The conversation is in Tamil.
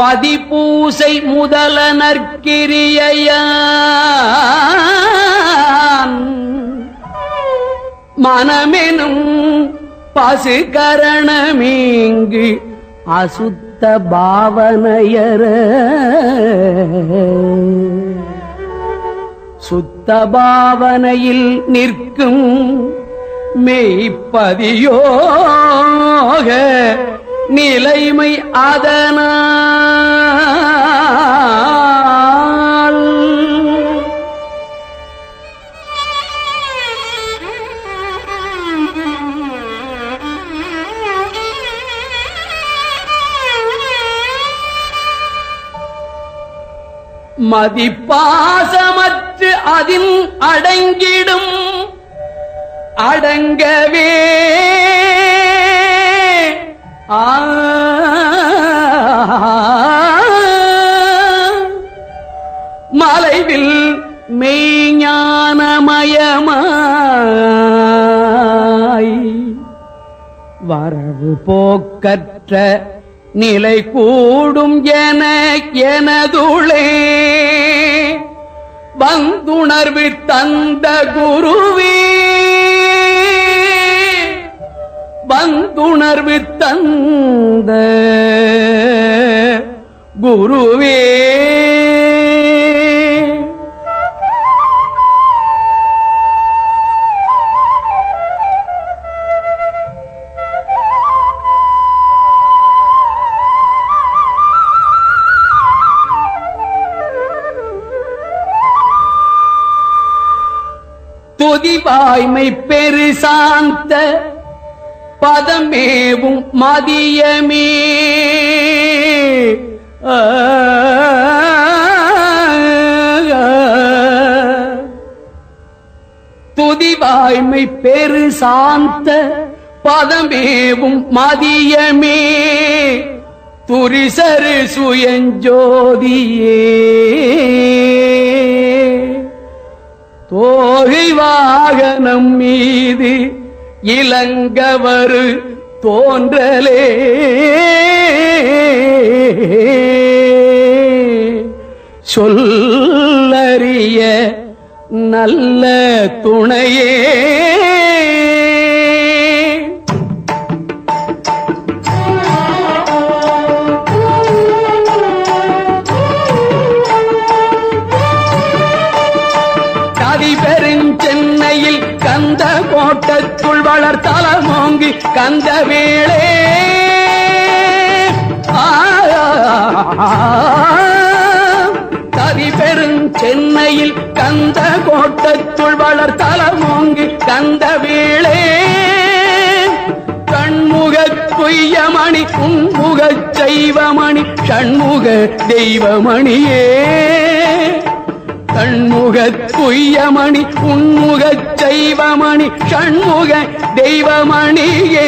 பதிப்பூசை முதல நற்கிரியையான் மனமெனும் பசுகரணமீங்கு அசுத்த பாவனையர. சுத்த பாவனையில் நிற்கும் மெய்ப்பதியோக நிலைமை அதனால். மதிப்பாசமற்று அதில் அடங்கிடும் அடங்கவே மலைவில் மெய்ஞானமயமாய் வரவு போக்கற்ற நிலை கூடும் என எனதுளே. வந்துணர்வு தந்த குருவே. வந்துணர்வு தந்த குருவே. துதிவாய்மை பெரு சாந்த பதமேவும் மதியமே. துதிவாய்மை பெரு சாந்த பதமேவும் மதியமே. துரிசரு சுயஞ்சோதியே. தோகை வாகனம் மீது இளங்கவரு தோன்றலே. சொல்லறிய நல்ல துணையே. மலர் வளர் தலமோங்கி கந்த வேளே. கதி பெருஞ்சென்னையில் கந்த கோட்டத்துள் வளர் தலமோங்கி கந்த வேளே. கண்முக குய்யமணி உன்முக செய்வமணி ஷண்முக தெய்வமணியே. கண்முக குய்யமணி உன்முக செய்வமணி ஷண்முக தெய்வமணியே.